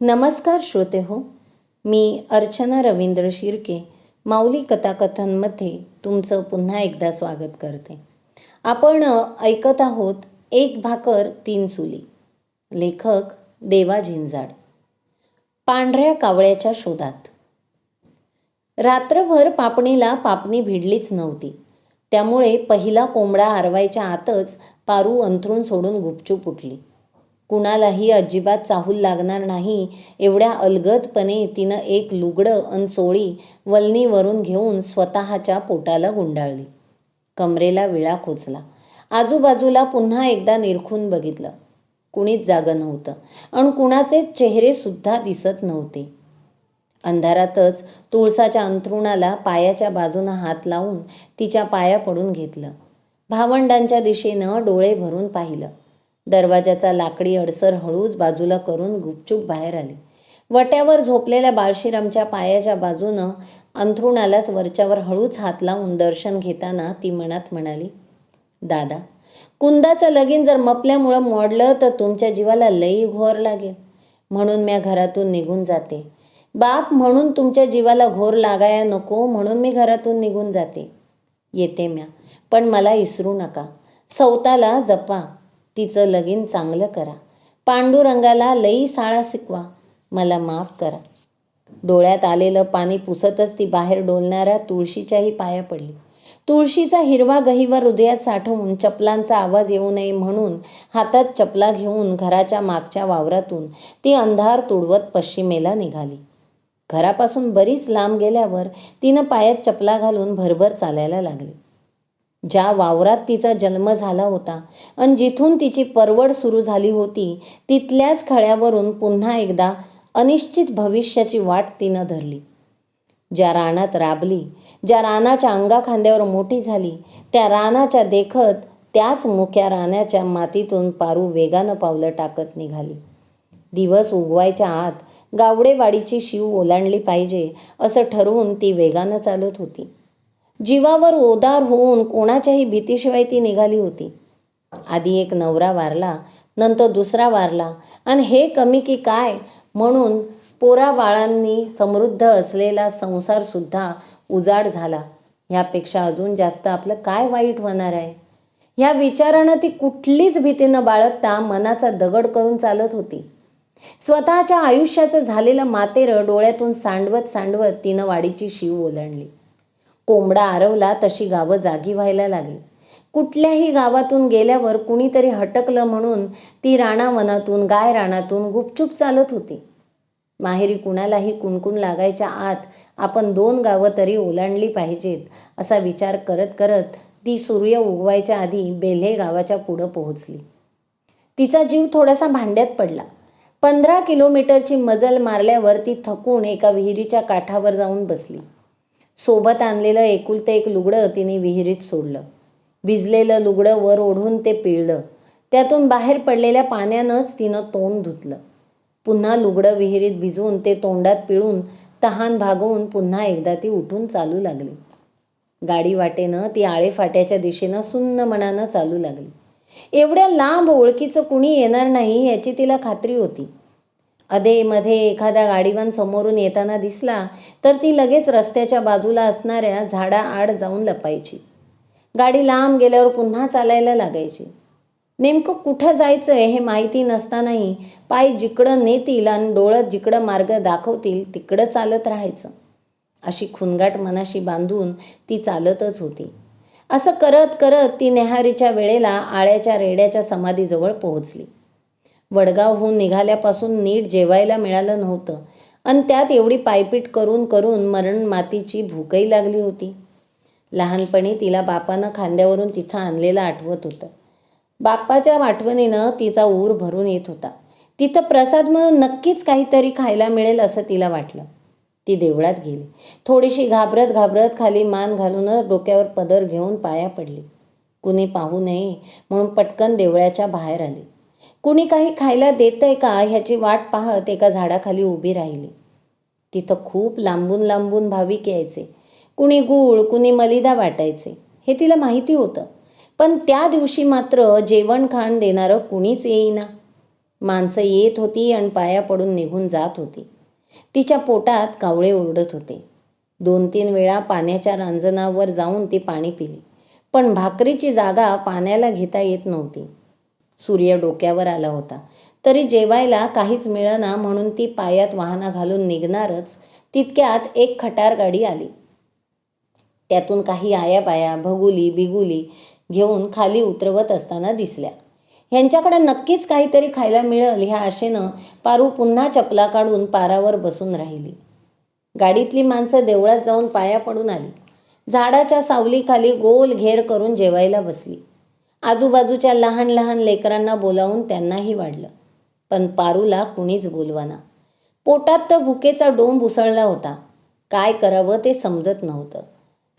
नमस्कार श्रोते हो मी अर्चना रवींद्र शिर्के माऊली कथाकथनमध्ये तुमचं पुन्हा एकदा स्वागत करते. आपण ऐकत आहोत एक भाकर तीन चुली लेखक देवा झिंजाड. पांढऱ्या कावळ्याच्या शोधात. रात्रभर पापणीला पापणी भिडलीच नव्हती. त्यामुळे पहिला कोंबडा आरवायच्या आतच पारू अंथरून सोडून गुपचूप उठली. कुणालाही अजिबात चाहूल लागणार नाही. एवढ्या अलगदपणे तिनं एक लुगडं अन चोळी वलनीवरून घेऊन स्वतःच्या पोटाला गुंडाळली. कमरेला विळा खोचला. आजूबाजूला पुन्हा एकदा निरखून बघितलं. कुणीच जागं नव्हतं. आणि कुणाचे चेहरेसुद्धा दिसत नव्हते. अंधारातच तुळसाच्या अंथरुणाला पायाच्या बाजूनं हात लावून तिच्या पाया पडून घेतलं. भावंडांच्या दिशेनं डोळे भरून पाहिलं. दरवाजाचा लाकडी अडसर हळूच बाजूला करून गुपचूप बाहेर आली. वट्यावर झोपलेल्या बाळशीरामच्या पायाच्या बाजूनं अंथरुणालाच वरच्यावर हळूच हात लावून दर्शन घेताना ती मनात म्हणाली दादा कुंदाचं लगीन जर मपल्यामुळं मोडलं तर तुमच्या जीवाला लई घोर लागेल. म्हणून म्या घरातून निघून जाते. बाप म्हणून तुमच्या जीवाला घोर लागाया नको म्हणून मी घरातून निघून जाते. येते म्या पण मला इसरू नका. सौताला जपा. तिचं लगीन चांगलं करा. पांडुरंगाला लई साळा शिकवा मला माफ करा. डोळ्यात आलेलं पाणी पुसतच ती बाहेर डोलणाऱ्या तुळशीच्याही पाया पडली. तुळशीचा हिरवा गहिवर हृदयात साठवून चपलांचा आवाज येऊ नये म्हणून हातात चपला घेऊन घराच्या मागच्या वावरातून ती अंधार तुडवत पश्चिमेला निघाली. घरापासून बरीच लांब गेल्यावर तिनं पायात चपला घालून भरभर चालायला लागली. ज्या वावरात तिचा जन्म झाला होता आणि जिथून तिची परवड सुरू झाली होती तिथल्याच खळ्यावरून पुन्हा एकदा अनिश्चित भविष्याची वाट तिनं धरली. ज्या रानात राबली ज्या रानाच्या अंगाखांद्यावर मोठी झाली त्या रानाच्या देखत त्याच मुक्या रानाच्या मातीतून पारू वेगानं पावलं टाकत निघाली. दिवस उगवायच्या आत गावडेवाडीची शिव ओलांडली पाहिजे असं ठरवून ती वेगानं चालत होती. जीवावर ओदार होऊन कोणाच्याही भीतीशिवाय ती निघाली होती. आधी एक नवरा वारला नंतर दुसरा वारला आणि हे कमी की काय? म्हणून पोरा बाळांनी समृद्ध असलेला संसारसुद्धा उजाड झाला. ह्यापेक्षा अजून जास्त आपलं काय वाईट होणार आहे? ह्या विचारानं ती कुठलीच भीती न बाळगता मनाचा दगड करून चालत होती. स्वतःच्या आयुष्याचं झालेलं मातेरं डोळ्यातून सांडवत सांडवत तिनं वाडीची शिव ओलांडली. कोंबडा आरवला तशी गावं जागी व्हायला लागली. कुठल्याही गावातून गेल्यावर कुणीतरी हटकलं म्हणून ती राणावनातून गाय रानातून गुपचूप चालत होती. माहेरी कुणालाही कुणकुण लागायच्या आत आपण दोन गावं तरी ओलांडली पाहिजेत असा विचार करत करत ती सूर्य उगवायच्या आधी बेल्हे गावाच्या पुढं पोहोचली. तिचा जीव थोडासा भांड्यात पडला. पंधरा किलोमीटरची मजल मारल्यावर ती थकून एका विहिरीच्या काठावर जाऊन बसली. सोबत आणलेलं एकुलतं एक लुगडं तिने विहिरीत सोडलं. भिजलेलं लुगडं वर ओढून ते पिळलं. त्यातून बाहेर पडलेल्या पाण्यानंच तिनं तोंड धुतलं. पुन्हा लुगडं विहिरीत भिजवून ते तोंडात पिळून तहान भागवून पुन्हा एकदा ती उठून चालू लागली. गाडी वाटेनं ती आळेफाट्याच्या दिशेनं सुन्न मनानं चालू लागली. एवढ्या लांब ओळखीचं कुणी येणार नाही याची तिला खात्री होती. अधेमध्ये एखादा गाडीवान समोरून येताना दिसला तर ती लगेच रस्त्याच्या बाजूला असणाऱ्या झाडाआड जाऊन लपायची. गाडी लांब गेल्यावर पुन्हा चालायला लागायची. नेमकं कुठं जायचं आहे हे माहिती नसतानाही पाय जिकडं नेतील आणि डोळं जिकडं मार्ग दाखवतील तिकडं चालत राहायचं. अशी खुनगाट मनाशी बांधून ती चालतच होती. असं करत करत ती नेहारीच्या वेळेला आळ्याच्या रेड्याच्या समाधीजवळ पोहोचली. वडगावहून निघाल्यापासून नीट जेवायला मिळालं नव्हतं. आणि त्यात एवढी पायपीट करून करून मरण मातीची भूकही लागली होती. लहानपणी तिला बापानं खांद्यावरून तिथं आणलेलं आठवत होतं. बाप्पाच्या आठवणीनं तिचा ऊर भरून येत होता. तिथं प्रसाद म्हणून नक्कीच काहीतरी खायला मिळेल असं तिला वाटलं. ती देवळात गेली. थोडीशी घाबरत घाबरत खाली मान घालूनच डोक्यावर पदर घेऊन पाया पडली. कुणी पाहू नये म्हणून पटकन देवळाच्या बाहेर आली. कुणी काही खायला देतंय का? ह्याची वाट पाहत एका झाडाखाली उभी राहिली. तिथं खूप लांबून लांबून भाविक यायचे. कुणी गूळ कुणी मलिदा वाटायचे. हे तिला माहिती होतं. पण त्या दिवशी मात्र जेवण खाण देणारं कुणीच येईना. माणसं येत होती आणि पाया पडून निघून जात होती. तिच्या पोटात कावळे ओरडत होते. दोन तीन वेळा पाण्याच्या रांजणावर जाऊन ती पाणी पिली. पण भाकरीची जागा पाण्याला घेता येत नव्हती. सूर्य डोक्यावर आला होता. तरी जेवायला काहीच मिळना म्हणून ती पायात वाहना घालून निघणारच तितक्यात एक खटार गाडी आली. त्यातून काही आया बाया भगुली बिगुली घेऊन खाली उतरवत असताना दिसल्या. ह्यांच्याकडे नक्कीच काहीतरी खायला मिळेल ह्या आशेनं पारू पुन्हा चपला काढून पारावर बसून राहिली. गाडीतली माणसं देवळात जाऊन पाया पडून आली. झाडाच्या सावलीखाली गोल घेर करून जेवायला बसली. आजूबाजूच्या लहान लहान लेकरांना बोलावून त्यांनाही वाढलं. पण पारूला कुणीच बोलवाना. पोटात तर भुकेचा डोंब उसळला होता. काय करावं ते समजत नव्हतं.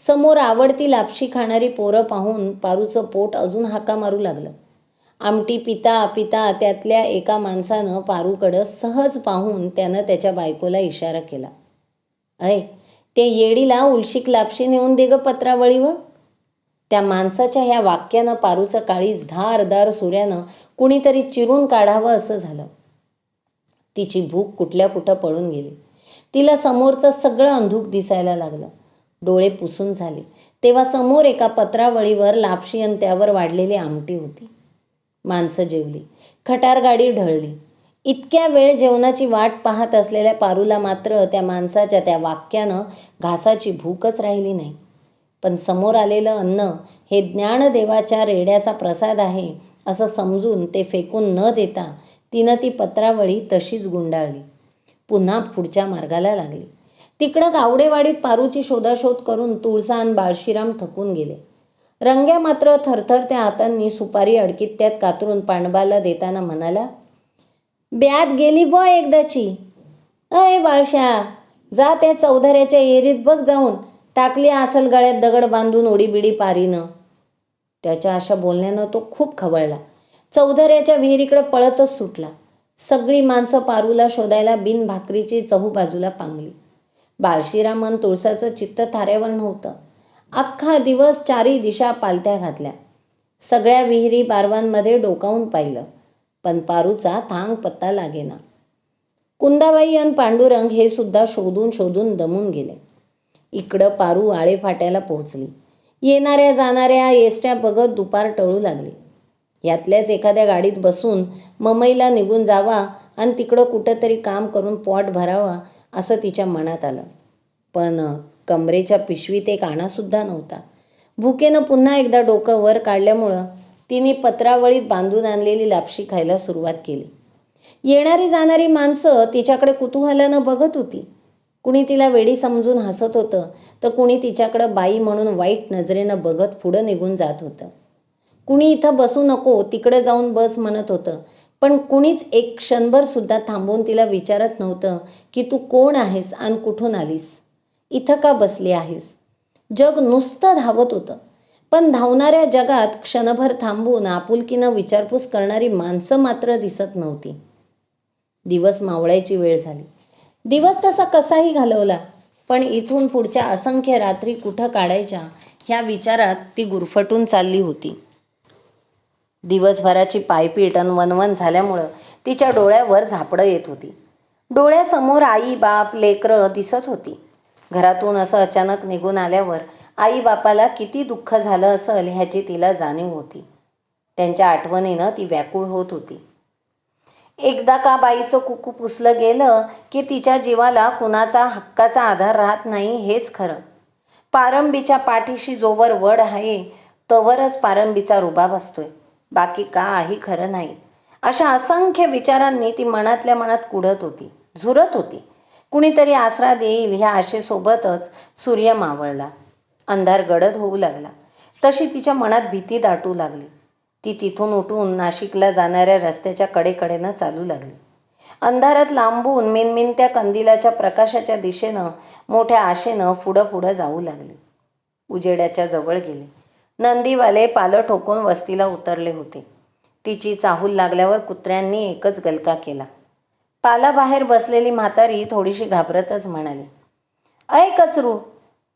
समोर आवडती लापशी खाणारी पोरं पाहून पारूचं पोट अजून हाका मारू लागलं. आमटी पिता पिता त्यातल्या एका माणसानं पारूकडं सहज पाहून त्यानं त्याच्या बायकोला इशारा केला. अय ते येडीला उलशीक लापशी नेऊन दे ग पत्रावळीवर त्या माणसाच्या ह्या वाक्यानं पारूचं काळीज धारदार सूर्यानं कुणीतरी चिरून काढावं असं झालं. तिची भूक कुठल्या कुठं पळून गेली. तिला समोरचं सगळं अंधूक दिसायला लागलं. डोळे पुसून झाले. तेव्हा समोर एका पत्रावळीवर लापशी आणि त्यावर वाढलेली आमटी होती. माणसं जेवली. खटार गाडी ढळली. इतक्या वेळ जेवणाची वाट पाहत असलेल्या पारूला मात्र त्या माणसाच्या त्या वाक्यानं घासाची भूकच राहिली नाही. पण समोर आलेलं अन्न हे ज्ञानदेवाच्या रेड्याचा प्रसाद आहे असं समजून ते फेकून न देता तिनं ती पत्रावळी तशीच गुंडाळली. पुन्हा पुढच्या मार्गाला लागली. तिकडं गावडेवाडीत पारूची शोधाशोध करून तुळसा आणि बाळशीराम थकून गेले. रंग्या मात्र थरथरत्या हातांनी सुपारी अडकीत त्यात कातरून पांडबाला देताना म्हणाला ब्यात गेली ब एकदाची. अय बाळशा जा त्या चौधऱ्याच्या एरीत बघ जाऊन. टाकली आसल गळ्यात दगड बांधून ओडीबिडी पारीनं. त्याच्या अशा बोलण्यानं तो खूप खवळला. चौधऱ्याच्या विहिरीकडे पळतच सुटला. सगळी माणसं पारूला शोधायला बिन भाकरीची चहूबाजूला पांगली. बाळशीरामन तुळसाचं चित्त थाऱ्यावर नव्हतं. अख्खा दिवस चारी दिशा पालत्या घातल्या. सगळ्या विहिरी बारवांमध्ये डोकावून पाहिलं. पण पारूचा थांग पत्ता लागेना. कुंदाबाई आणि पांडुरंग हे सुद्धा शोधून शोधून दमून गेले. इकडं पारू आळेफाट्याला पोहोचली. येणाऱ्या जाणाऱ्या एसट्या बघत दुपार टळू लागली. यातल्याच एखाद्या गाडीत बसून ममईला निघून जावा आणि तिकडं कुठंतरी काम करून पॉट भरावा असं तिच्या मनात आलं. पण कमरेच्या पिशवीत एक आणासुद्धा नव्हता. भुकेनं पुन्हा एकदा डोकं वर काढल्यामुळं तिने पत्रावळीत बांधून आणलेली लापशी खायला सुरुवात केली. येणारी जाणारी माणसं तिच्याकडे कुतूहलानं बघत होती. कुणी तिला वेडी समजून हसत होतं तर कुणी तिच्याकडं बाई म्हणून वाईट नजरेनं बघत पुढं निघून जात होतं. कुणी इथं बसू नको तिकडे जाऊन बस म्हणत होतं. पण कुणीच एक क्षणभर सुद्धा थांबवून तिला विचारत नव्हतं की तू कोण आहेस आणि कुठून आलीस? इथं का बसली आहेस? जग नुसतं धावत होतं. पण धावणाऱ्या जगात क्षणभर थांबून आपुलकीनं विचारपूस करणारी माणसं मात्र दिसत नव्हती. दिवस मावळायची वेळ झाली. दिवस तसा कसाही घालवला पण इथून पुढच्या असंख्य रात्री कुठं काढायच्या ह्या विचारात ती गुरफटून चालली होती. दिवसभराची पायपीट आणि वनवन झाल्यामुळं तिच्या डोळ्यावर झापडं येत होती. डोळ्यासमोर आई बाप लेकरं दिसत होती. घरातून असं अचानक निघून आल्यावर आई बापाला किती दुःख झालं असेल ह्याची तिला जाणीव होती. त्यांच्या आठवणीनं ती व्याकुळ होत होती. एकदा का बाईचं कुकू पुसलं गेलं की तिच्या जीवाला कुणाचा हक्काचा आधार राहत नाही हेच खरं. पारंबीच्या पाठीशी जोवर वड आहे तोवरच पारंबीचा रुबाब असतोय. बाकी काही खरं नाही. अशा असंख्य विचारांनी ती मनातल्या मनात कुडत होती झुरत होती. कुणीतरी आसरा देईल ह्या आशेसोबतच सूर्य मावळला. अंधार गडद होऊ लागला. तशी तिच्या मनात भीती दाटू लागली. ती तिथून उठून नाशिकला जाणाऱ्या रस्त्याच्या कडेकडेनं चालू लागली. अंधारात लांबून मिनमिन त्या कंदिलाच्या प्रकाशाच्या दिशेनं मोठ्या आशेनं पुढं पुढं जाऊ लागली. उजेड्याच्या जवळ गेली. नंदीवाले पालं ठोकून वस्तीला उतरले होते. तिची चाहूल लागल्यावर कुत्र्यांनी एकच गलका केला. पालाबाहेर बसलेली म्हातारी थोडीशी घाबरतच म्हणाली ऐ कचरू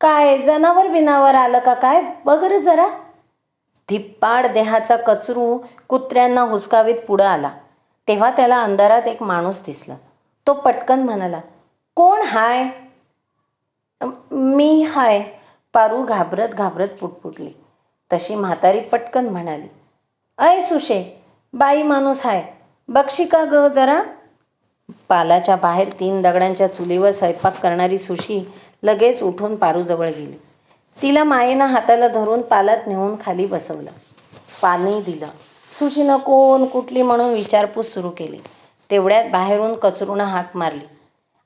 काय जनावर बिनावर आलं का काय? बघ जरा. धिप्पाड देहाचा कचरू कुत्र्यांना हुसकावीत पुढं आला. तेव्हा त्याला अंधारात एक माणूस दिसला. तो पटकन म्हणाला कोण हाय? मी हाय. पारू घाबरत घाबरत पुटपुटली. तशी म्हातारी पटकन म्हणाली अय सुशे बाई माणूस हाय. बक्षी का ग जरा? पालाच्या बाहेर तीन दगडांच्या चुलीवर स्वयंपाक करणारी सुशी लगेच उठून पारूजवळ गेली. तिला मायेनं हाताला धरून पालत नेऊन खाली बसवलं. पाणी दिलं. सुशीनं कोण कुठली म्हणून विचारपूस सुरू केली. तेवढ्यात बाहेरून कचरूनं हाक मारली.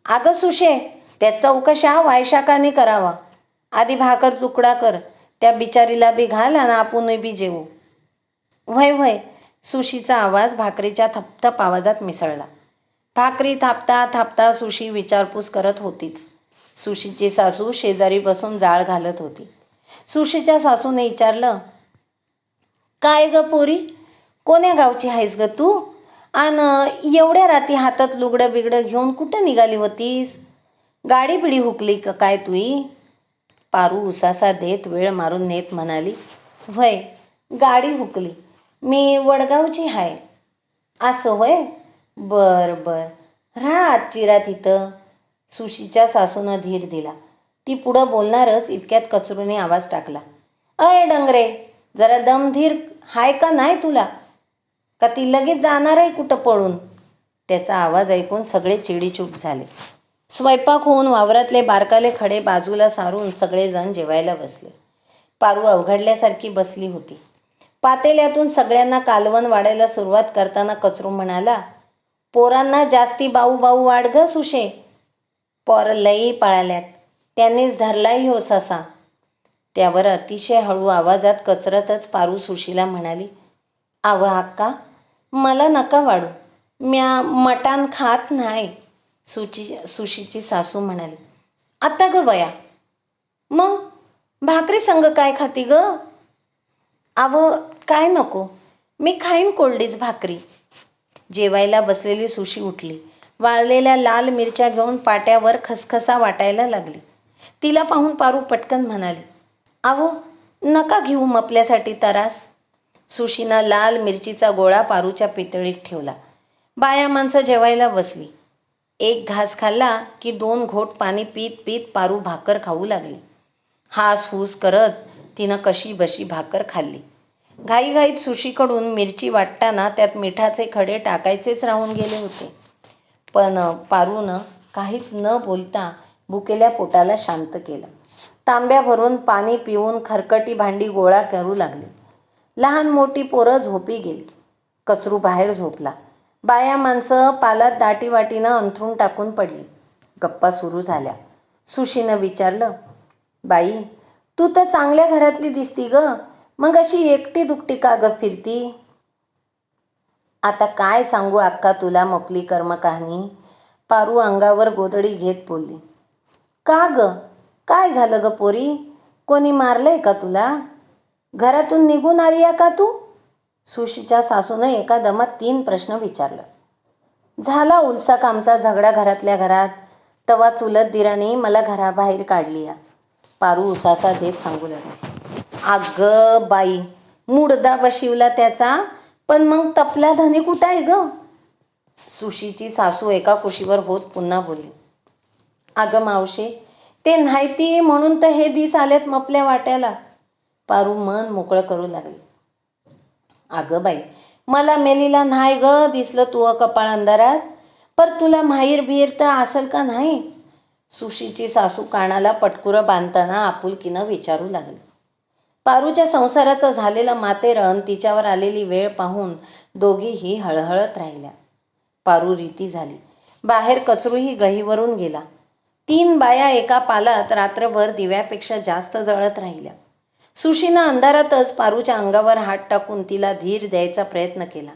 अगं सुशे त्या चौकशा वायशाकाने करावा. आधी भाकर तुकडा कर. त्या बिचारीला बी घाल आणि आपण बी जेवू. व्हय व्हय. सुशीचा आवाज भाकरीच्या थपथप आवाजात मिसळला. भाकरी थापता थापता सुशी विचारपूस करत होतीच. सुशीची सासू शेजारी बसून जाळ घालत होती. सुशीच्या सासूने विचारलं काय ग पोरी? कोण्या गावची आहेस ग तू? आन एवढ्या राती हातात लुगडं बिगडं घेऊन कुठं निघाली होतीस? गाडी बिडी हुकली का काय तुई? पारू उसासा देत वेळ मारून नेत म्हणाली व्हय गाडी हुकली. मी वडगावची आहे असं होय? बर बर. राहा आजची रात इथं सुशीच्या सासूनं धीर दिला. ती पुढं बोलणारच इतक्यात कचरूने आवाज टाकला. अय डंगरे जरा दमधीर हाय का नाही तुला? का ती लगेच जाणार आहे कुठं पळून? त्याचा आवाज ऐकून सगळे चिडीचूप झाले. स्वयंपाक होऊन वावरातले बारकाले खडे बाजूला सारून सगळेजण जेवायला बसले. पारू अवघडल्यासारखी बसली होती. पातेल्यातून सगळ्यांना कालवण वाढायला सुरुवात करताना कचरू म्हणाला पोरांना जास्ती बाऊ बाऊ वाढ ग सुशे. पोर लई पळाल्यात. त्यांनीच धरलाही हो ससा. त्यावर अतिशय हळू आवाजात कचरतच पारू सुशीला म्हणाली आव अक्का मला नका वाढू. म्या मटान खात नाही. सुची सुशीची सासू म्हणाली आता ग बया. मग भाकरी संग काय खाती ग? आव काय नको. मी खाईन कोरडीच भाकरी. जेवायला बसलेली सुशी उठली. वाळलेल्या लाल मिरच्या घेऊन पाट्यावर खसखसा वाटायला लागली. तिला पाहून पारू पटकन म्हणाली आवो नका घेऊ मपल्यासाठी तरास. सुशीनं लाल मिरचीचा गोळा पारूच्या पितळीत ठेवला. बाया माणसं जेवायला बसली. एक घास खाल्ला की दोन घोट पाणी पीत पीत पारू भाकर खाऊ लागली. हास हूस करत तिनं कशी बशी भाकर खाल्ली. घाईघाईत सुशीकडून मिरची वाटताना त्यात मिठाचे खडे टाकायचेच राहून गेले होते. पण पारूनं काहीच न बोलता भुकेल्या पोटाला शांत केलं. तांब्या भरून पाणी पिऊन खरकटी भांडी गोळा करू लागली. लहान मोठी पोरं झोपी गेली. कचरू बाहेर झोपला. बाया माणसं पालात दाटीवाटीनं अंथरून टाकून पडली. गप्पा सुरू झाल्या. सुशीनं विचारलं बाई तू तर चांगल्या घरातली दिसती ग. मग अशी एकटी दुकटी का ग फिरती? आता काय सांगू अक्का तुला मपली कर्म कहाणी पारू अंगावर गोदडी घेत बोलली. का ग? काय झालं ग पोरी? कोणी मारलंय का तुला? घरातून निघून आली आहे का तू? सुशीच्या सासूनं एका दमात तीन प्रश्न विचारलं. झाला उलसा आमचा झगडा घरातल्या घरात. तवा चुलत दिराने मला घराबाहेर काढली या पारू उसासा देत सांगू लागला. अगं बाई मुडदा बशिवला त्याचा? पण मग तपला धनी कुठं आहे ग? सुशीची सासू एका कुशीवर होत पुन्हा बोलली. अगं मावशे ते नाहीती म्हणून तर हे दिस आलेत मपल्या वाट्याला. पारू मन मोकळं करू लागली. अगं बाई मला मेलीला नाही ग दिसलं तू कपाळ अंधारात. पर तुला माहीर बिहीर तर असेल का नाही? सुशीची सासू कानाला पटकुरं बांधताना आपुलकीनं विचारू लागली. पारूच्या संसाराचं झालेलं मातेरण तिच्यावर आलेली वेळ पाहून दोघीही हळहळत राहिल्या. पारू रीती झाली. बाहेर कचरूही गहीवरून गेला. तीन बाया एका पालात रात्रभर दिव्यापेक्षा जास्त जळत राहिल्या. सुशीनं अंधारातच पारूच्या अंगावर हात टाकून तिला धीर द्यायचा प्रयत्न केला.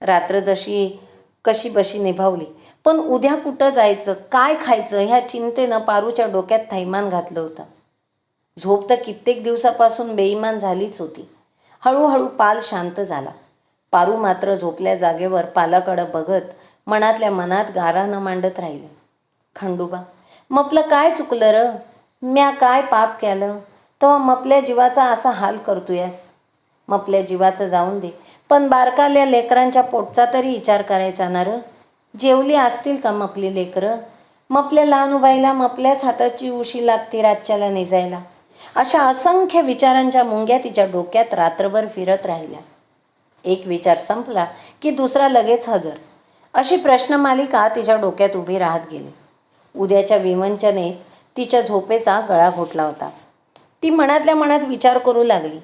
रात्र जशी कशी बशी निभावली. पण उद्या कुठं जायचं काय खायचं ह्या चिंतेनं पारूच्या डोक्यात थैमान घातलं होतं. झोप तर कित्येक दिवसापासून बेईमान झालीच होती. हळूहळू पाल शांत झाला. पारू मात्र झोपल्या जागेवर पालाकडं बघत मनातल्या मनात गारानं मांडत राहिले. खंडोबा मपलं काय चुकलं र? म्या काय पाप केलं? तेव्हा मपल्या जीवाचा असा हाल करतोयास. मपल्या जीवाचं जाऊन दे. पण बारकाल्या लेकरांच्या पोटचा तरी विचार करायचा ना र? जेवली असतील का मपली लेकरं? मपल्या लहानुबाईला मपल्याच हाताची उशी लागते रातच्याला निजायला. अशा असंख्य विचारांच्या मुंग्या तिच्या डोक्यात रात्रभर फिरत राहिल्या. एक विचार संपला की दुसरा लगेच हजर. अशी प्रश्नमालिका तिच्या डोक्यात उभी राहत गेली. उद्याच्या विमंचनेत तिच्या झोपेचा गळा घोटला होता. ती मनातल्या मनात विचार करू लागली.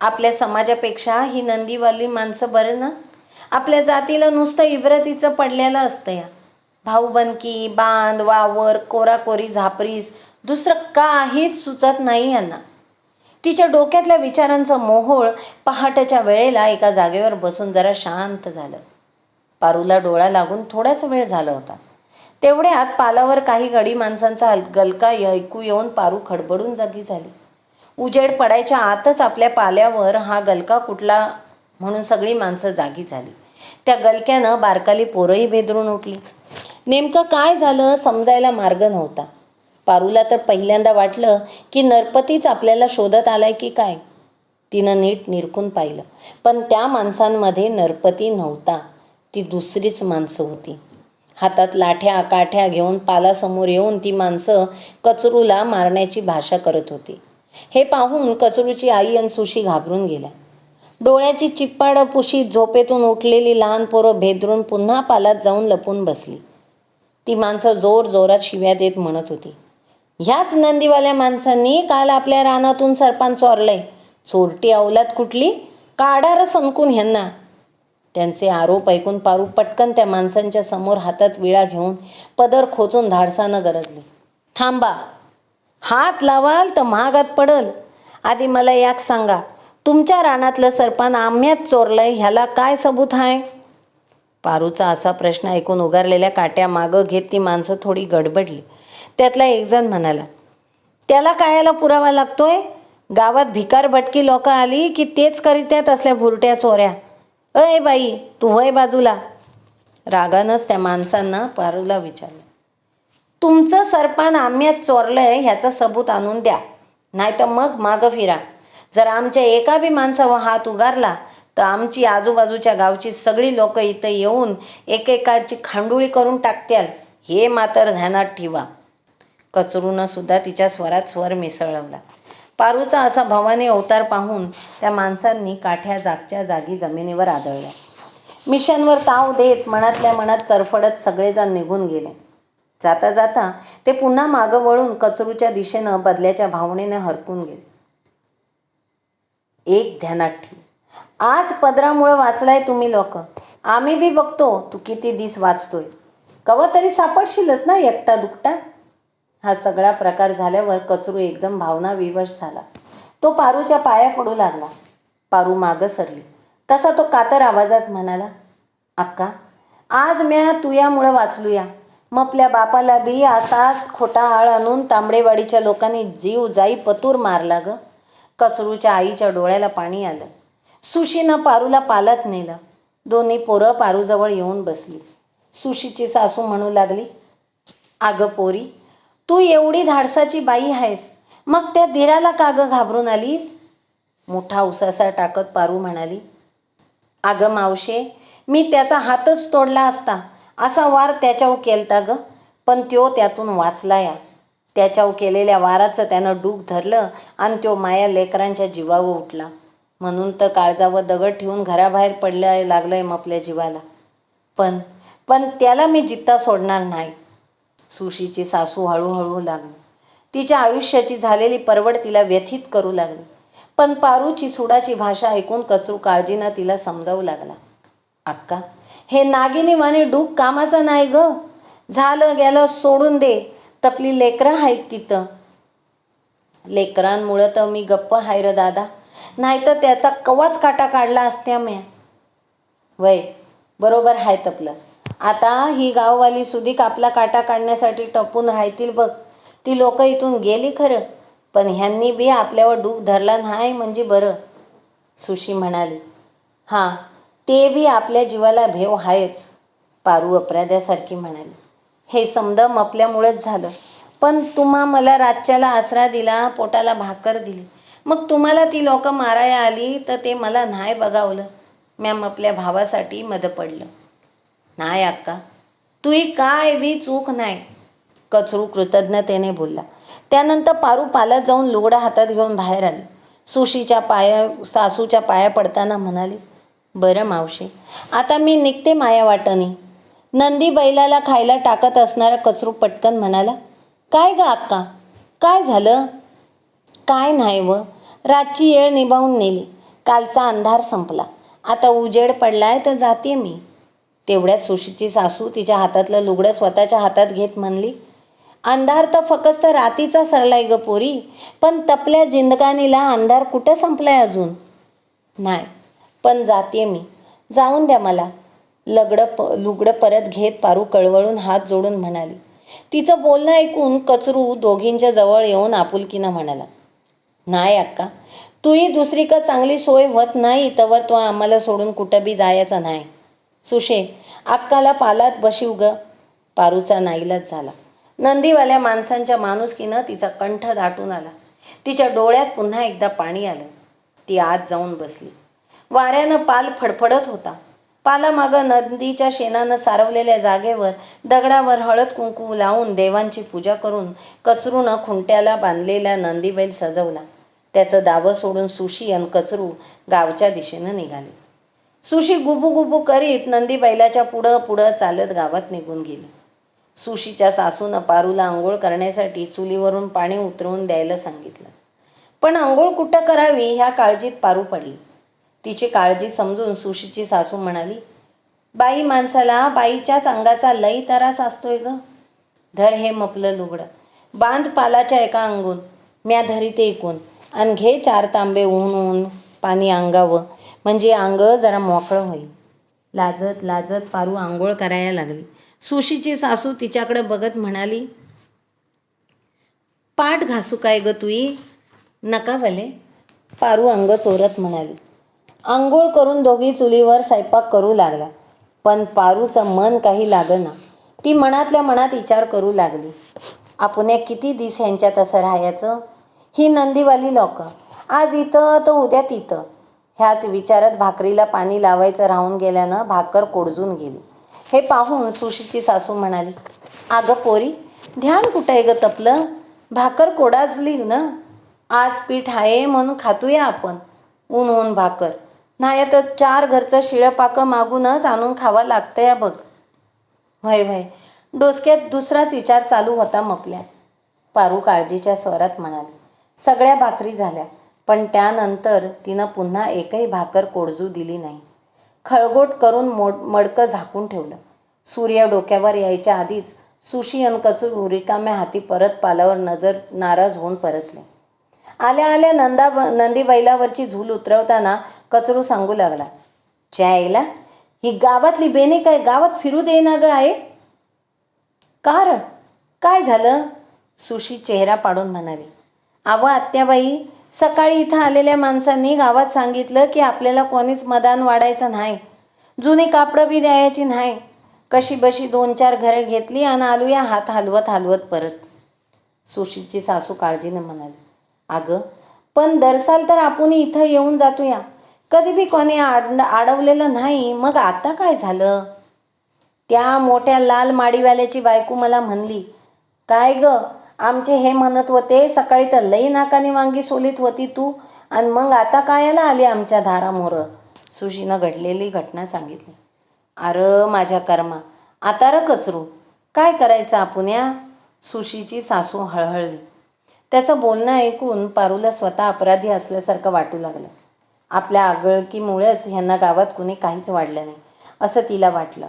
आपल्या समाजापेक्षा ही नंदीवाली माणसं बरं ना? आपल्या जातीला नुसतं इब्रतीचं पडलेलं असतं या. भाऊबंदकी बांध वावर कोराकोरी झापरीस दुसरं काहीच सुचत नाही यांना. तिच्या डोक्यातल्या विचारांचं मोहोळ पहाटेच्या वेळेला एका जागेवर बसून जरा शांत झालं. पारूला डोळा लागून थोडाच वेळ झाला होता. तेवढ्यात पालावर काही गडी माणसांचा हल गलका ऐकू येऊन पारू खडबडून जागी झाली. उजेड पडायच्या आतच आपल्या पाल्यावर हा गलका कुठला म्हणून सगळी माणसं जागी झाली. त्या गलक्यानं बारकाली पोरंही भेदरून उठली. नेमकं काय झालं समजायला मार्ग नव्हता. पारूला तर पहिल्यांदा वाटलं की नरपतीच आपल्याला शोधत आलाय की काय? तिनं नीट निरखून पाहिलं. पण त्या माणसांमध्ये नरपती नव्हता. ती दुसरीच माणसं होती. हातात लाठ्या काठ्या घेऊन पालासमोर येऊन ती माणसं कचरूला मारण्याची भाषा करत होती. हे पाहून कचरूची आई आणि सुशी घाबरून गेल्या. डोळ्याची चिप्पाड पुशी झोपेतून उठलेली लहान पोरं भेदरून पुन्हा पालात जाऊन लपून बसली. ती माणसं जोर जोरात शिव्या देत म्हणत होती. ह्याच नंदीवाल्या माणसांनी काल आपल्या रानातून सरपंच चोरलंय चोरटी अवलाद कुठली? काढार संकून ह्यांना. त्यांचे आरोप ऐकून पारू पटकन त्या माणसांच्या समोर हातात विळा घेऊन पदर खोचून धाडसानं गरजली. थांबा. हात लावाल तर महागात पडल. आधी मला याक सांगा. तुमच्या रानातलं सरपान आम्यात चोरलंय ह्याला काय सबूत आहे पारूचा असा प्रश्न ऐकून उगारलेल्या काट्या मागं घेत ती माणसं थोडी गडबडली. त्यातला एकजण म्हणाला त्याला कायाला पुरावा लागतोय? गावात भिकार भटकी लोक आली की तेच करीत्यात असल्या भुरट्या चोऱ्या. अय बाई तू वय बाजूला. रागानंच त्या माणसांना पारूला विचारलं तुमचं सरपान आम्यात चोरलंय ह्याचा सबूत आणून द्या नाही तर मग मागं फिरा. जर आमच्या एका बी माणसावर हात उगारला तर आमची आजूबाजूच्या गावची सगळी लोक इथं येऊन एकेकाची खांडुळी करून टाकत्याल. हे मात्र ध्यानात ठेवा. कचरूनं सुद्धा तिच्या स्वरात स्वर मिसळवला. पारूचा असा भवानी अवतार पाहून त्या माणसांनी काठ्या जागच्या जागी जमिनीवर आदळल्या. मिशनवर ताव देत मनातल्या मनात चरफडत सगळेजण निघून गेले. जाता जाता ते पुन्हा मागं वळून कचरूच्या दिशेनं बदल्याच्या भावनेनं हरपून गेले. एक ध्यानात ठेव आज पदरामुळं वाचलाय तुम्ही लोक. आम्ही बी बघतो तू किती दिस वाचतोय. कवा तरी सापडशीलच ना एकटा दुकटा? हा सगळा प्रकार झाल्यावर कचरू एकदम भावना विवश झाला. तो पारूच्या पाया पडू लागला. पारू मागं सरली. तसा तो कातर आवाजात म्हणाला अक्का आज म्या तुयामुळं वाचलूया. मपल्या बापाला बी असाच खोटा आळ आणून तांबडेवाडीच्या लोकांनी जीव जाई पतूर मारला ग. कचरूच्या आईच्या डोळ्याला पाणी आलं. सुशीनं पारूला पालत नेलं. दोन्ही पोरं पारूजवळ येऊन बसली. सुशीची सासू म्हणू लागली अगं पोरी तू एवढी धाडसाची बाई आहेस. मग त्या दिराला का गं घाबरून आलीस? मोठा उसासा टाकत पारू म्हणाली. अगं मावशे मी त्याचा हातच तोडला असता. असा वार त्याच्यावर केलता ग. पण त्यो त्यातून वाचला या. त्याच्यावर केलेल्या वाराचं त्यानं डूक धरलं आणि त्यो माया लेकरांच्या जीवावर उठला. म्हणून तर काळजावर दगड ठेवून घराबाहेर पडल्या लागलंय मपल्या जीवाला. पण पण त्याला मी जित्ता सोडणार नाही. सुशीची सासू हळूहळू लागली. तिच्या आयुष्याची झालेली परवड तिला व्यथित करू लागली. पण पारूची सुडाची भाषा ऐकून कचरू काळजीनं तिला समजावू लागला. अक्का हे नागिनी माने डूक कामाचं नाही ग. झालं गेलं सोडून दे. तपली लेकरं आहेत तिथं. लेकरांमुळं तर मी गप्प हाय र दादा. नाहीतर त्याचा कवाच काटा काढला असत्या म्या. वय बरोबर हाय तपलं. आता ही गाववाली सुदीक आपला काटा काढण्यासाठी टपून राहतील बघ. ती लोक इथून गेली खरं पण ह्यांनी बी आपल्यावर डूक धरला नाही म्हणजे बरं सुशी म्हणाली. हां ते बी आपल्या जीवाला भेव आहेच पारू अपराध्यासारखी म्हणाली. हे समदम आपल्यामुळंच झालं. पण तुम्हा मला रातच्याला आसरा दिला पोटाला भाकर दिली. मग तुम्हाला ती लोकं मारायला आली तर ते मला नाही बघावलं. मॅम आपल्या भावासाठी मदं पडलं. नाही अक्का. तुही काय बी चूक नाही. कचरू कृतज्ञतेने बोलला. त्यानंतर पारू पालत जाऊन लुगडा हातात घेऊन बाहेर आली. सुशीच्या पाया सासूच्या पाया पडताना म्हणाली बरं मावशी आता मी निघते माया वाटणी नंदी बैलाला खायला टाकत असणारा कचरू पटकन म्हणाला काय गं अक्का? काय झालं? काय नाही व. रातची येळ निभावून नेली. कालचा अंधार संपला. आता उजेड पडलाय तर जाते मी. तेवढ्यात सुशीची सासू तिच्या हातातलं लुगडं स्वतःच्या हातात घेत म्हणली अंधार तर फक्त रातीचा सरलाय ग पोरी पण तपल्या जिंदगानीला अंधार कुठं संपलाय अजून? नाही पण जाते मी. जाऊन द्या मला. लगडं प लुगडं परत घेत पारू कळवळून हात जोडून म्हणाली. तिचं बोलणं ऐकून कचरू दोघींच्या जवळ येऊन आपुलकीनं म्हणाला नाही अक्का तूही दुसरी का चांगली सोय होत नाही तवर तो आम्हाला सोडून कुठं बी जायचा नाही. सुशे अक्काला पालात बशीव ग पारूचा नाईलाच झाला. नंदीवाल्या माणसांच्या माणुसकीनं तिचा कंठ दाटून आला. तिच्या डोळ्यात पुन्हा एकदा पाणी आलं. ती आत जाऊन बसली. वाऱ्यानं पाल फडफडत होता. पालामागं नंदीच्या शेणानं सारवलेल्या जागेवर दगडावर हळद कुंकू लावून देवांची पूजा करून कचरूनं खुंट्याला बांधलेला नंदीबैल सजवला. त्याचं दावं सोडून सुशी आणि कचरू गावच्या दिशेनं निघाले. सुशी गुबू गुबू करीत नंदी बैलाच्या पुढं पुढं चालत गावात निघून गेली. सुशीच्या सासूनं पारूला आंघोळ करण्यासाठी चुलीवरून पाणी उतरवून द्यायला सांगितलं. पण आंघोळ कुठं करावी ह्या काळजीत पारू पडली. तिची काळजी समजून सुशीची सासू म्हणाली बाई माणसाला बाईच्याच अंगाचा लई तरास असतोय ग. धर हे मपलं लुगडं. बांध पालाच्या एका अंगून. म्या धरी ते ऐकून आणि घे चार तांबे ऊन ऊन पाणी अंगावं. म्हणजे अंग जरा मोकळं होईल. लाजत लाजत पारू आंघोळ करायला लागली. सुशीची सासू तिच्याकडे बघत म्हणाली पाठ घासू काय ग तुई? नका भले पारू अंग चोरत म्हणाली. आंघोळ करून दोघी चुलीवर स्वयंपाक करू लागला पण पारूचं मन काही लागना. ती मनातल्या मनात विचार करू लागली. आपण किती दिस ह्यांच्यात असं राहायचं? ही नंदीवाली लोक. आज इथं तर उद्या तिथं. ह्याच विचारात भाकरीला पाणी लावायचं राहून गेल्यानं भाकर कोडजून गेली. हे पाहून सुशीची सासू म्हणाली अगं पोरी ध्यान कुठं आहे ग तपलं? भाकर कोडाजली ना? आज पीठ आहे म्हणून खातूया आपण. ऊन ऊन भाकर. नाही तर चार घरचं शिळं पाकं मागूनच आणून खावा लागतं या बघ. व्हय व्हय. डोसक्यात दुसराच विचार चालू होता मपल्या पारू काळजीच्या स्वरात म्हणाली सगळ्या भाकरी झाल्या. पण त्यानंतर तिनं पुन्हा एकही भाकर कोडजू दिली नाही. खळगोट करून मोड मडकं झाकून ठेवलं. सूर्य डोक्यावर यायच्या आधीच सुशी अन कचूर रिकाम्या हाती परत पालावर नजर नाराज होऊन परतले. आल्या आल्या नंदा नंदी बैलावरची झूल उतरवताना कचरू सांगू लागला च्यायला ही गावातली बेने काय गावात फिरू दे ना ग आहे? का र? काय झालं? सुशी चेहरा पाडून म्हणाली आव आत्याबाई सकाळी इथं आलेल्या माणसांनी गावात सांगितलं की आपल्याला कोणीच मदान वाढायचं नाही. जुनी कापडं बी द्यायची नाही. कशी बशी दोन चार घरं घेतली आणि आलूया हात हलवत हलवत परत. सुशीची सासू काळजीनं म्हणाली अगं पण दरसाल तर आपण इथं येऊन जातोया. कधी बी कोणी आड अडवलेलं नाही मग आता काय झालं? त्या मोठ्या लाल माडीवाल्याची बायको मला म्हणली काय गं आमचे हे म्हणत होते सकाळी तर लई नाकाने वांगी सोलीत होती तू आणि मग आता कायला आली आमच्या धारामोरं सुशीनं घडलेली घटना सांगितली. अरं माझ्या कर्मा आता र कचरू. काय करायचं आपण या? सुशीची सासू हळहळली. त्याचं बोलणं ऐकून पारूला स्वतः अपराधी असल्यासारखं वाटू लागलं. आपल्या आगळकीमुळेच ह्यांना गावात कुणी काहीच वाढलं नाही असं तिला वाटलं.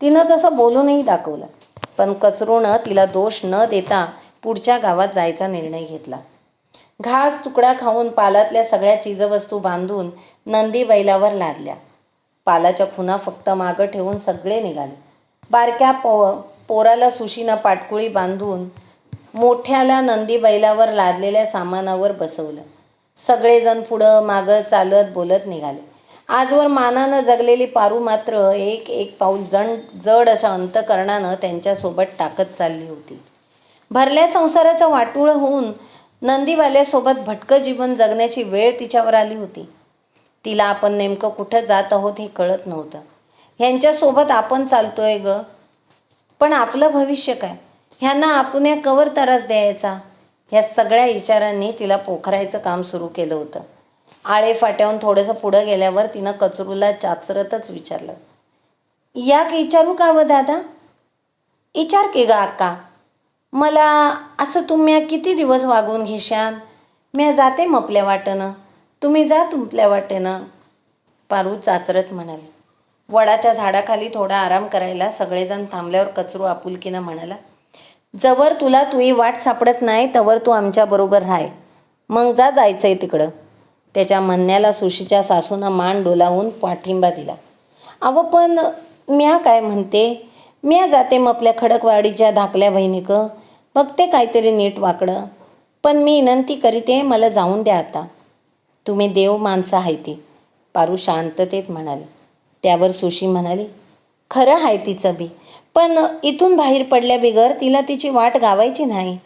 तिनं तसं बोलूनही दाखवलं. पण कचरूनं तिला दोष न देता पुढच्या गावात जायचा निर्णय घेतला. घास तुकडा खाऊन पालातल्या सगळ्या चीजवस्तू बांधून नंदी बैलावर लादल्या. पालाच्या खुना फक्त मागं ठेवून सगळे निघाले. बारक्या पो पोराला सुशीनं पाटकुळी बांधून मोठ्याला नंदी बैलावर लादलेल्या सामानावर बसवलं. सगळेजण पुढं मागं चालत बोलत निघाले. आजवर मानानं जगलेली पारू मात्र एक एक पाऊल जण जड अशा अंतकरणानं त्यांच्यासोबत टाकत चालली होती. भरल्या संसाराचं वाटूळ होऊन नंदीवाल्यासोबत भटकं जीवन जगण्याची वेळ तिच्यावर आली होती. तिला आपण नेमकं कुठं जात आहोत हे कळत नव्हतं. ह्यांच्यासोबत आपण चालतोय ग. पण आपलं भविष्य काय? ह्यांना आपण या कवर त्रास द्यायचा? ह्या सगळ्या विचारांनी तिला पोखरायचं काम सुरू केलं होतं. आळे फाट्याहून थोडंसं पुढं गेल्यावर तिनं कचरूला चाचरतच विचारलं. याक विचारू का व दादा? विचार की ग अक्का? मला असं तुम्ही किती दिवस वागवून घेशान? म्या जाते मपल्या वाटेनं तुम्ही जा तुमल्या वाटेनं पारू चाचरत म्हणाली. वडाच्या झाडाखाली थोडा आराम करायला सगळेजण थांबल्यावर कचरू आपुलकीनं म्हणाला जवर तुला तुही वाट सापडत नाही तवर तू आमच्याबरोबर राह मग जा जायचंय तिकडं. त्याच्या म्हणण्याला सुशीच्या सासूनं मान डोलावून पाठिंबा दिला. अवं पण म्या काय म्हणते? म्या जाते मग आपल्या खडकवाडीच्या धाकल्या बहिणीक बघते काहीतरी नीट वाकडं. पण मी विनंती करीते मला जाऊन द्या आता. तुम्ही देव माणसं आहे ती. पारू शांततेत म्हणाली. त्यावर सुशी म्हणाली खरं आहे तिचं बी. पण इथून बाहेर पडल्या बिगर तिला तिची वाट गावायची नाही.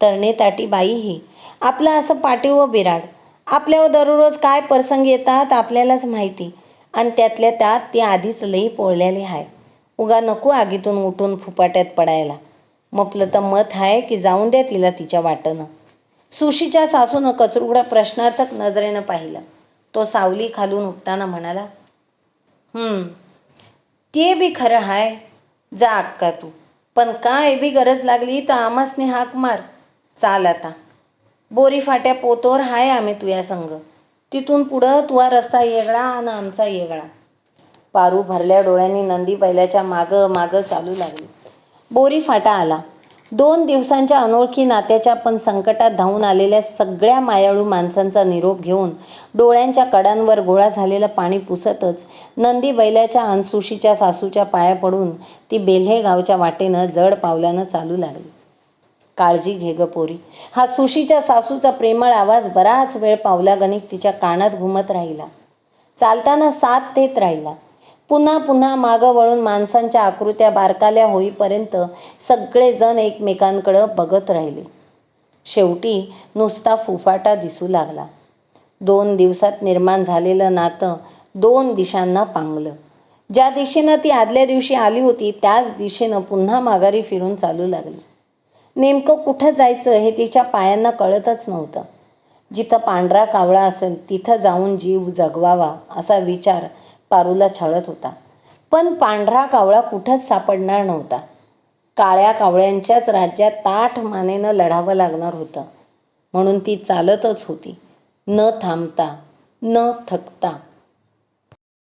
तरणे ताटी बाई ही. आपलं असं पाटीव व बिराड. आपल्यावर दररोज काय प्रसंग येतात आपल्यालाच माहिती. आणि त्यातल्या त्यात ती आधीच लई पोळलेली आहे उगा नको आगीतून उठून फुपाट्यात पडायला. मपलं तर मत आहे की जाऊन द्या तिला तिच्या वाटनं सुशीच्या सासूनं कचरुगडा प्रश्नार्थक नजरेनं पाहिलं. तो सावली खालून उठताना म्हणाला ते बी खरं हाय. जा अक्का तू. पण काय बी गरज लागली तर आमासने हाक मार. चाल आता. बोरी फाट्या पोतोर हाय आम्ही तुया संग. तिथून पुढं तुझा रस्ता येगळा आणि आमचा येगळा. पारू भरल्या डोळ्यांनी नंदी बैलाच्या मागं मागं चालू लागली. बोरी फाटा आला. दोन दिवसांच्या अनोळखी नात्याच्या पण संकटात धावून आलेल्या सगळ्या मायाळू माणसांचा निरोप घेऊन डोळ्यांच्या कडांवर गोळा झालेलं पाणी पुसतच नंदी बैलाच्या अनसुशीच्या सासूच्या पाया पडून ती बेल्हे गावच्या वाटेनं जड पावलानं चालू लागली. काळजी घे ग पोरी. हा सुशीच्या सासूचा प्रेमळ आवाज बराच वेळ पावलागणिक तिच्या कानात घुमत राहिला. चालताना साथ देत राहिला. पुन्हा पुन्हा मागं वळून माणसांच्या आकृत्या बारकाल्या होईपर्यंत सगळेजण एकमेकांकडं बघत राहिले. शेवटी नुसता फुफाटा दिसू लागला. दोन दिवसात निर्माण झालेलं नातं दोन दिशांना पांगलं. ज्या दिशेनं ती आदल्या दिवशी आली होती त्याच दिशेनं पुन्हा माघारी फिरून चालू लागली. नेमकं कुठं जायचं हे तिच्या पायांना कळतच नव्हतं. जिथं पांढरा कावळा असेल तिथं जाऊन जीव जगवावा असा विचार पारूला छळत होता. पण पांढरा कावळा कुठंच सापडणार नव्हता. काळ्या कावळ्यांच्याच राज्यात ताठ मानेनं लढावं लागणार होतं. म्हणून ती चालतच होती. न थांबता न थकता.